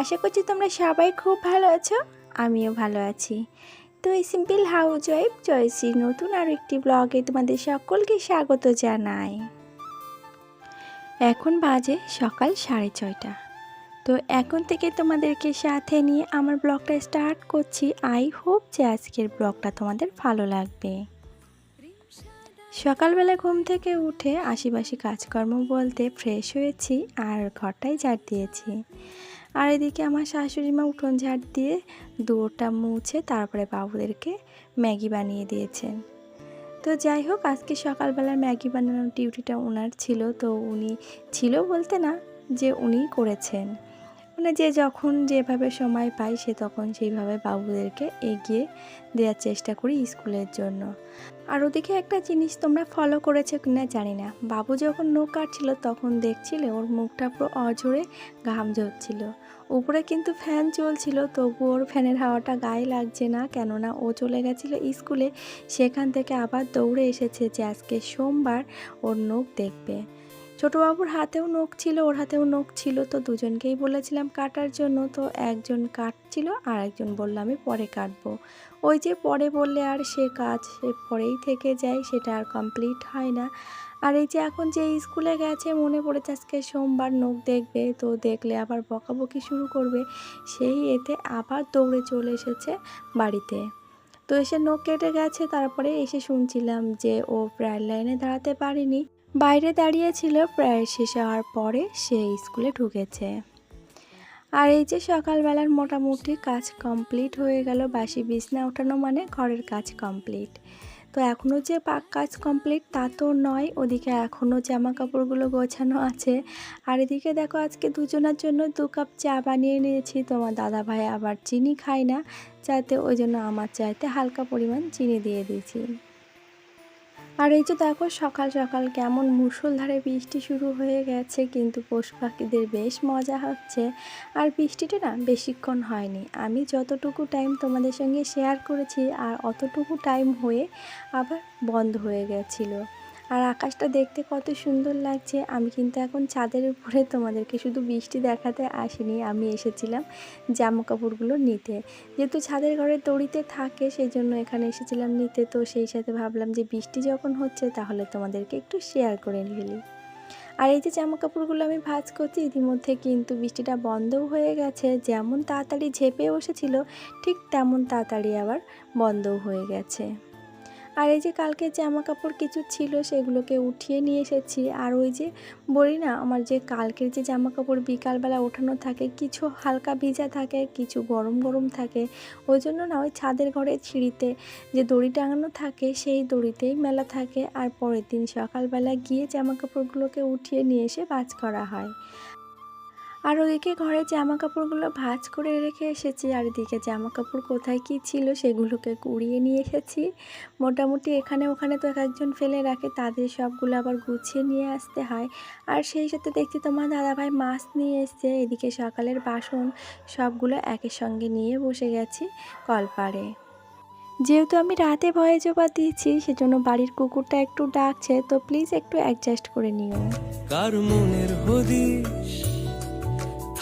আশা করছি তোমরা সবাই খুব ভালো আছো, আমিও ভালো আছি। তো এই সিম্পল হাউস ওয়াইফ জয়শ্রীর নতুন আর একটি ব্লগে তোমাদের সকলকে স্বাগত জানাই। এখন বাজে সকাল সাড়ে ছয়টা। তো এখন থেকে তোমাদেরকে সাথে নিয়ে আমার ব্লগটা স্টার্ট করছি। আই হোপ যে আজকের ব্লগটা তোমাদের ভালো লাগবে। সকালবেলা ঘুম থেকে উঠে আশিপাশি কাজকর্ম বলতে ফ্রেশ হয়েছি আর ঘরটাই ঝাড় দিয়েছি। আর এদিকে আমার শাশুড়ি মা উঠোন ঝাড় দিয়ে দুয়োটা মুছে তারপরে বাবুদেরকে ম্যাগি বানিয়ে দিয়েছেন। তো যাই হোক, আজকে সকালবেলার ম্যাগি বানানোর ডিউটিটা ওনার ছিল, তো উনি ছিল বলতে না যে উনি করেছেন। মানে যে যখন যেভাবে সময় পাই সে তখন সেইভাবে বাবুদেরকে এগিয়ে দেওয়ার চেষ্টা করি স্কুলের জন্য। আর ওদিকে একটা জিনিস তোমরা ফলো করেছ কিনা জানি না। বাবু যখন নখ কাটছিল তখন দেখছিলে ওর মুখটা পুরো অঝরে ঘাম ঝরছিল। উপরে কিন্তু ফ্যান চলছিল, তবু ওর ফ্যানের হাওয়াটা গায়ে লাগছে না। কেননা ও চলে গেছিল স্কুলে, সেখান থেকে আবার দৌড়ে এসেছে যে আজকে সোমবার ওর নখ দেখবে। ছোটোবাবুর হাতেও নখ ছিল, ওর হাতেও নখ ছিল, তো দুজনকেই বলেছিলাম কাটার জন্য, তো একজন কাটছিল আর একজন বলল, আমি পরে কাটবো। ওই যে পরে বললে আর সে কাজ সে পরেই থেকে যায়, সেটা আর কমপ্লিট হয় না। আর এই যে এখন যে স্কুলে গেছে, মনে পড়েছে আজকে সোমবার নখ দেখবে, তো দেখলে আবার বকাবকি শুরু করবে। সেই এতে আবার দৌড়ে চলে এসেছে বাড়িতে। তো এসে নখ কেটে গেছে, তারপরে এসে শুনছিলাম যে ও প্রায় লাইনে দাঁড়াতে পারেনি। বাইরে দাঁড়িয়েছিল প্রায় শেষ হওয়ার পরে সে স্কুলে ঢুকেছে। আর এই যে সকালবেলার মোটামুটি কাজ কমপ্লিট হয়ে গেল, বাসি বিছনা ওঠানো মানে ঘরের কাজ কমপ্লিট। তো এখনও যে পাক কাজ কমপ্লিট তা তো নয়, ওদিকে এখনও জামা কাপড়গুলো গোছানো আছে। আর এদিকে দেখো আজকে দুজনের জন্য দু কাপ চা বানিয়ে নিয়েছি তোমার দাদা ভাই আবার চিনি খায় না যাতে ওই জন্য আমার চাইতে হালকা পরিমাণ চিনি দিয়ে দিয়েছি। আর এই যে দেখো সকাল সকাল কেমন মুসলধারে বৃষ্টি শুরু হয়ে গেছে, কিন্তু পশু পাখিদের বেশ মজা হচ্ছে। আর বৃষ্টিটা না বেশিক্ষণ হয়নি। আমি যতটুকু টাইম তোমাদের সঙ্গে শেয়ার করেছি, আর অতটুকু টাইম হয়ে আবার বন্ধ হয়ে গেছিল। আর আকাশটা দেখতে কত সুন্দর লাগছে। আমি কিন্তু এখন ছাদের উপরে তোমাদেরকে শুধু বৃষ্টি দেখাতে আসিনি, আমি এসেছিলাম জামা কাপড়গুলো নিতে। যেহেতু ছাদের ঘরে তড়িতে থাকে সেই জন্য এখানে এসেছিলাম নিতে। তো সেই সাথে ভাবলাম যে বৃষ্টি যখন হচ্ছে, তাহলে তোমাদেরকে একটু শেয়ার করে ফেলি। আর এই যে জামা কাপড়গুলো আমি ভাজ করছি, ইতিমধ্যে কিন্তু বৃষ্টিটা বন্ধও হয়ে গেছে। যেমন তাড়াতাড়ি ঝেপে বসেছিল, ঠিক তেমন তাড়াতাড়ি আবার বন্ধও হয়ে গেছে। আর এই যে কালকে জামা কাপড় কিছু ছিল সেগুলোকে উঠিয়ে নিয়ে এসেছি। আর ওই যে বলি না, আমার যে কালকের যে জামা কাপড় বিকালবেলা ওঠানো থাকে, কিছু হালকা ভিজা থাকে, কিছু গরম গরম থাকে। ওই জন্য না ওই ছাদের ঘরে ছিঁড়িতে যে দড়ি টাঙানো থাকে, সেই দড়িতেই মেলা থাকে। আর পরের দিন সকালবেলা গিয়ে জামা কাপড়গুলোকে উঠিয়ে নিয়ে এসে বাজ করা হয়। আর ওদিকে ঘরে জামা কাপড়গুলো ভাজ করে রেখে এসেছি। আর এদিকে জামা কাপড় কোথায় কি ছিল সেগুলোকে কুড়িয়ে নিয়ে এসেছি। মোটামুটি এখানে ওখানে তো এক একজন ফেলে রাখে, তাদের সবগুলো আবার গুছিয়ে নিয়ে আসতে হয়। আর সেই সাথে দেখছি তোমার দাদাভাই মাছ নিয়ে এসছে। এদিকে সকালের বাসন সবগুলো একের সঙ্গে নিয়ে বসে গেছি কলপাড়ে যেহেতু আমি রাতে ভয়ে জবা দিয়েছি, সেজন্য বাড়ির কুকুরটা একটু ডাকছে, তো প্লিজ একটু অ্যাডজাস্ট করে নিও। কার মনের হদিশ?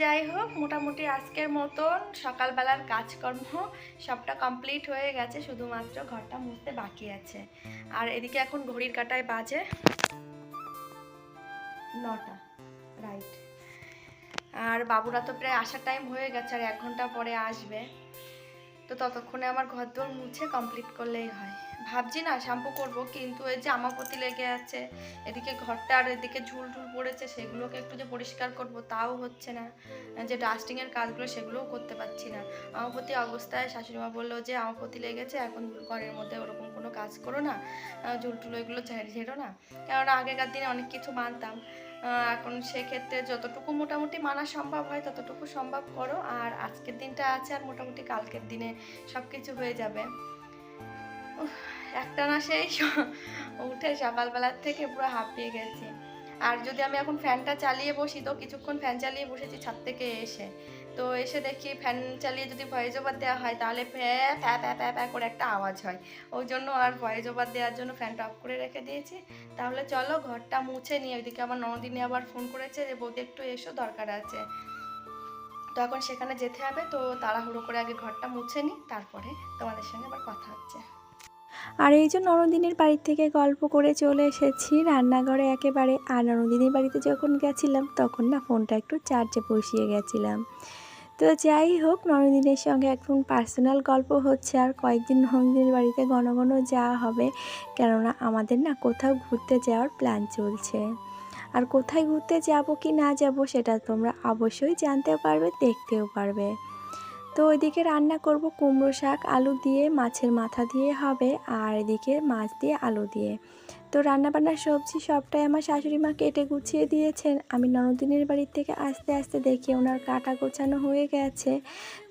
যাই হোক মোটামুটি আজকের মতন সকালবেলার কাজকর্ম সবটা কমপ্লিট হয়ে গেছে, শুধুমাত্র ঘরটা মুছতে বাকি আছে। আর এদিকে এখন ঘড়ির কাটায় বাজে নটা, রাইট। আর বাবুরা তো প্রায় আসার টাইম হয়ে গেছে, আর এক ঘণ্টা পরে আসবে। তো ততক্ষণে আমার ঘর দোর মুছে কমপ্লিট করলেই হয়। ভাবছি না শ্যাম্পু করব, কিন্তু এই জামাপতি লেগে আছে, এদিকে ঘরটা আর এদিকে ঝুল ঝুল পড়েছে, সেগুলোকে একটু যে পরিষ্কার করব, তাও হচ্ছে না। যে ডাস্টিংয়ের কাজগুলো, সেগুলোও করতে পারছি না। আমার প্রতি অবস্থায় শাশুড়িমা বলল যে, আমার লেগেছে, এখন ঘরের মধ্যে ওরকম কোনো কাজ করো না ঝুল টুল এগুলো ঝেড়ে না। কেননা আগেকার দিনে অনেক কিছু মানতাম। এখন সেক্ষেত্রে যতটুকু মোটামুটি মানা সম্ভব হয়, ততটুকু সম্ভব করো। আর আজকের দিনটা আছে আর মোটামুটি কালকের দিনে সব কিছু হয়ে যাবে। একটা না সেই উঠে সকালবেলার থেকে পুরো হাঁপিয়ে গেছি। আর যদি আমি এখন ফ্যানটা চালিয়ে বসি, তো কিছুক্ষণ ফ্যান চালিয়ে বসেছি ছাদ থেকে এসে। তো এসে দেখি ফ্যান চালিয়ে যদি ভয়েস ওভার দেওয়া হয়, তাহলে ফ্যা প্যা প্যা করে একটা আওয়াজ হয়। ওই জন্য আর ভয়েস ওভার দেওয়ার জন্য ফ্যানটা অফ করে রেখে দিয়েছি। তাহলে চলো ঘরটা মুছে নিয়ে, ওইদিকে আমার ননদিনী আবার ফোন করেছে যে, বৌদি একটু এসো, দরকার আছে। তো এখন সেখানে যেতে হবে, তো তাড়াহুড়ো করে আগে ঘরটা মুছে নিই, তারপরে তোমাদের সঙ্গে আবার কথা হচ্ছে। আর এই যে ননদিনীর বাড়ি থেকে গল্প করে চলে এসেছি, রান্নাঘরে একেবারে। আর ননদিনীর বাড়িতে যখন গেছিলাম, তখন না ফোনটা একটু চার্জে বসিয়ে গেছিলাম। তো যাই হোক ননদিনের সঙ্গে এখন পার্সোনাল গল্প হচ্ছে আর কয়েকদিন ননদিনীর বাড়িতে ঘন ঘন যাওয়া হবে। কেননা আমাদের না কোথাও ঘুরতে যাওয়ার প্ল্যান চলছে। আর কোথায় ঘুরতে যাব কি না যাব সেটা তোমরা অবশ্যই জানতেও পারবে, দেখতেও পারবে। তো ওইদিকে রান্না করব কুমড়ো শাক, আলু দিয়ে, মাছের মাথা দিয়ে হবে, আর এদিকে মাছ দিয়ে আলু দিয়ে। তো রান্নাবান্নার সবজি সবটাই আমার শাশুড়ি মা কেটে গুছিয়ে দিয়েছেন। আমি ননদিনের বাড়ির থেকে আস্তে আস্তে দেখি ওনার কাটা গোছানো হয়ে গেছে।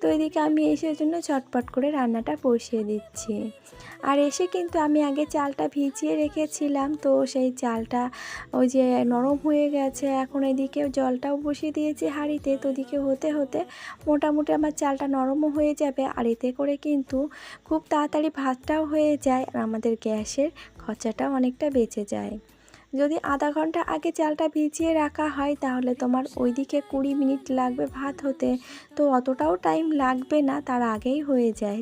তো এদিকে আমি এসে জন্য চটপট করে রান্নাটা বসিয়ে দিচ্ছি। আর এসে কিন্তু আমি আগে চালটা ভিজিয়ে রেখেছিলাম, তো সেই চালটা ওই যে নরম হয়ে গেছে, এখন এদিকে জলটাও বসিয়ে দিয়েছি হাঁড়িতে, তো ওদিকে হতে হতে মোটামুটি আমার চালটা নরমও হয়ে যাবে আর এতে করে কিন্তু খুব তাড়াতাড়ি ভাতটাও হয়ে যায় আর আমাদের গ্যাসের খরচাটা অনেকটা বেঁচে যায়। যদি আধা ঘণ্টা আগে চালটা ভিজিয়ে রাখা হয়, তাহলে তোমার ওইদিকে কুড়ি মিনিট লাগবে ভাত হতে। তো অতটাও টাইম লাগবে না, তার আগেই হয়ে যায়।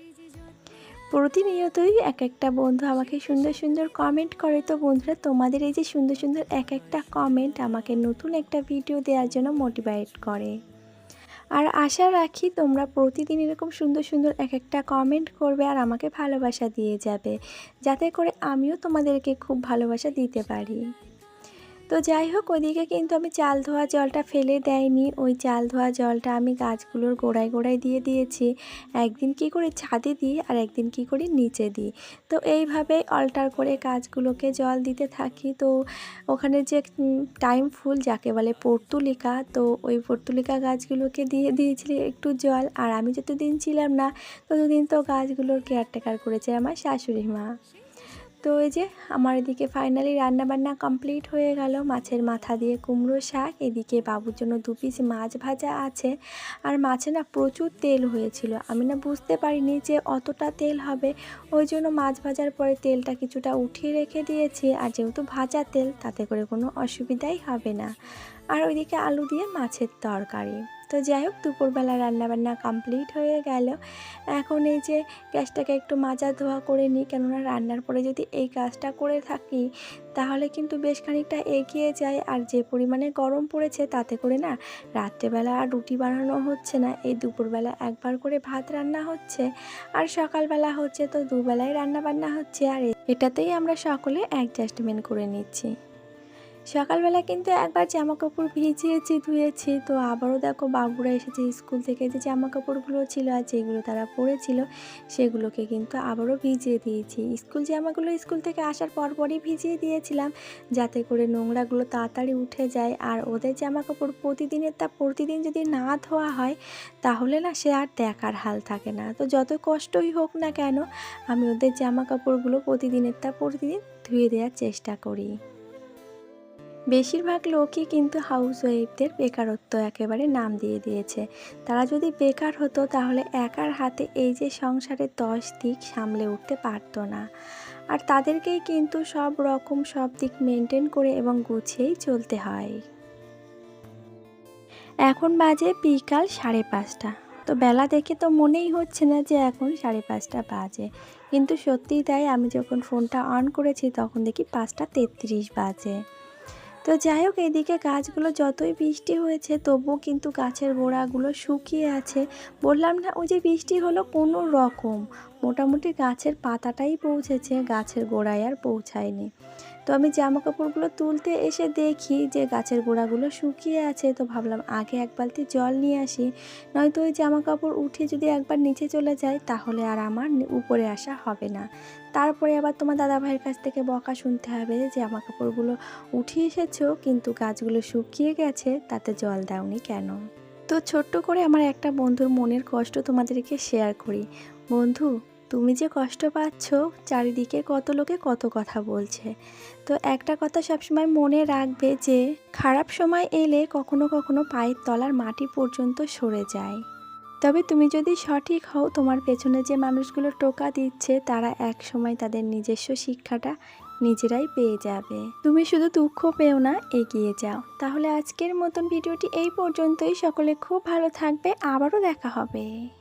প্রতিনিয়তই এক একটা বন্ধু আমাকে সুন্দর সুন্দর কমেন্ট করে। তো বন্ধুরা, তোমাদের এই যে সুন্দর সুন্দর এক একটা কমেন্ট আমাকে নতুন একটা ভিডিও দেওয়ার জন্য মোটিভেট করে। আর আশা রাখি তোমরা প্রতিদিন এরকম সুন্দর সুন্দর এক একটা কমেন্ট করবে আর আমাকে ভালোবাসা দিয়ে যাবে। যাতে করে আমিও তোমাদেরকে খুব ভালোবাসা দিতে পারি। তো যাই হোক ওইদিকে কিন্তু আমি চাল ধোয়া জলটা ফেলে দেয়নি। ওই চাল ধোয়া জলটা আমি গাছগুলোর গোড়ায় গোড়ায় দিয়ে দিয়েছি। একদিন কি করে ছাদে দিই আর একদিন কি করি নিচে দিই। তো এইভাবে অল্টার করে গাছগুলোকে জল দিতে থাকি। তো ওখানে যে টাইম ফুল যাকে বলে পর্তুলিকা, তো ওই পর্তুলিকা গাছগুলোকে দিয়ে দিয়েছিলি একটু জল। আর আমি যতদিন ছিলাম না, ততদিন তো গাছগুলোর কেয়ারটেকার করেছে আমার শাশুড়ি মা। তো এই যে আমার এদিকে ফাইনালি রান্নাবান্না কমপ্লিট হয়ে গেল। মাছের মাথা দিয়ে কুমড়ো শাক, এদিকে বাবুর জন্য দু পিস মাছ ভাজা আছে। আর মাছে না প্রচুর তেল হয়েছিল। আমি না বুঝতে পারিনি যে অতটা তেল হবে। ওই জন্য মাছ ভাজার পরে তেলটা কিছুটা উঠিয়ে রেখে দিয়েছি। আর যেহেতু ভাজা তেল, তাতে করে কোনো অসুবিধাই হবে না। আর ওইদিকে আলু দিয়ে মাছের তরকারি। তো যাই হোক, দুপুরবেলা রান্নাবান্না কমপ্লিট হয়ে গেল। এখন এই যে গ্যাসটাকে একটু মাজা ধোয়া করে নিই, কেননা রান্নার পরে যদি এই কাজটা করে থাকি, তাহলে কিন্তু বেশ খানিকটা এগিয়ে যায়। আর যে পরিমাণে গরম পড়েছে, তাতে করে না রাত্রেবেলা আর রুটি বানানো হচ্ছে না। এই দুপুরবেলা একবার করে ভাত রান্না হচ্ছে, আর সকালবেলা হচ্ছে তো দুবেলায় রান্না বান্না হচ্ছে। আর এটাতেই আমরা সকলে অ্যাডজাস্টমেন্ট করে নিচ্ছি। সকালবেলা কিন্তু একবার জামা কাপড় ভিজিয়েছি ধুয়েছি, তো আবারও দেখো বাবুরা এসেছে স্কুল থেকে যে জামা কাপড়গুলো ছিল আর যেগুলো তারা পরেছিল, সেগুলোকে কিন্তু আবারও ভিজিয়ে দিয়েছি। স্কুল জামাগুলো স্কুল থেকে আসার পরপরই ভিজিয়ে দিয়েছিলাম, যাতে করে নোংরাগুলো তাড়াতাড়ি উঠে যায়। আর ওদের জামা কাপড় প্রতিদিনের তা প্রতিদিন যদি না ধোয়া হয়, তাহলে না সে আর দেখার হাল থাকে না। তো যত কষ্টই হোক না কেন, আমি ওদের জামা কাপড়গুলো প্রতিদিনের তা প্রতিদিন ধুয়ে দেওয়ার চেষ্টা করি। বেশিরভাগ লোকই কিন্তু হাউস ওয়াইফদের বেকারত্ব একেবারে নাম দিয়ে দিয়েছে। তারা যদি বেকার হতো, তাহলে একার হাতে এই যে সংসারের দশ দিক সামলে উঠতে পারতো না। আর তাদেরকেই কিন্তু সব রকম, সব দিক মেনটেন করে এবং গুছিয়েই চলতে হয়। এখন বাজে বিকাল সাড়ে পাঁচটা। তো বেলা দেখে তো মনেই হচ্ছে না যে এখন সাড়ে পাঁচটা বাজে। কিন্তু সত্যিই তাই, আমি যখন ফোনটা অন করেছি, তখন দেখি পাঁচটা তেত্রিশ বাজে। তো যাই হোক, এদিকে গাছগুলো যতই বৃষ্টি হয়েছে, তবুও কিন্তু গাছের গোড়াগুলো শুকিয়ে আছে। বললাম না, ওই যে বৃষ্টি হলো কোনো রকম। মোটামুটি গাছের পাতাটাই পৌঁছেছে, গাছের গোড়ায় আর পৌঁছায়নি। আমি জামা কাপড়গুলো তুলতে এসে দেখি যে গাছের গোড়াগুলো শুকিয়ে আছে। তো ভাবলাম আগে এক বালতি জল নিয়ে আসি, নয়তো ওই জামা কাপড় উঠে যদি একবার নিচে চলে যায় তাহলে আর আমার উপরে আসা হবে না। তারপরে আবার তোমার দাদা ভাইয়ের কাছ থেকে বকা শুনতে হবে যে জামা কাপড়গুলো উঠিয়ে এসেছ, কিন্তু গাছগুলো শুকিয়ে গেছে, তাতে জল দাওনি কেন? তো ছোট্ট করে আমার একটা বন্ধুর মনের কষ্ট তোমাদেরকে শেয়ার করি। বন্ধু তুমি যে কষ্ট পাচ্ছ, চারিদিকে কত লোকে কত কথা বলছে। তো একটা কথা সবসময় মনে রাখবে যে, খারাপ সময় এলে কখনো কখনো পায়ের তলার মাটি পর্যন্ত সরে যায়। তবে তুমি যদি সঠিক হও, তোমার পেছনে যে মানুষগুলো টোকা দিচ্ছে, তারা এক সময় তাদের নিজস্ব শিক্ষাটা নিজেরাই পেয়ে যাবে। তুমি শুধু দুঃখ পেও না, এগিয়ে যাও। তাহলে আজকের মতন ভিডিওটি এই পর্যন্তই। সকলে খুব ভালো থাকবে। আবারও দেখা হবে।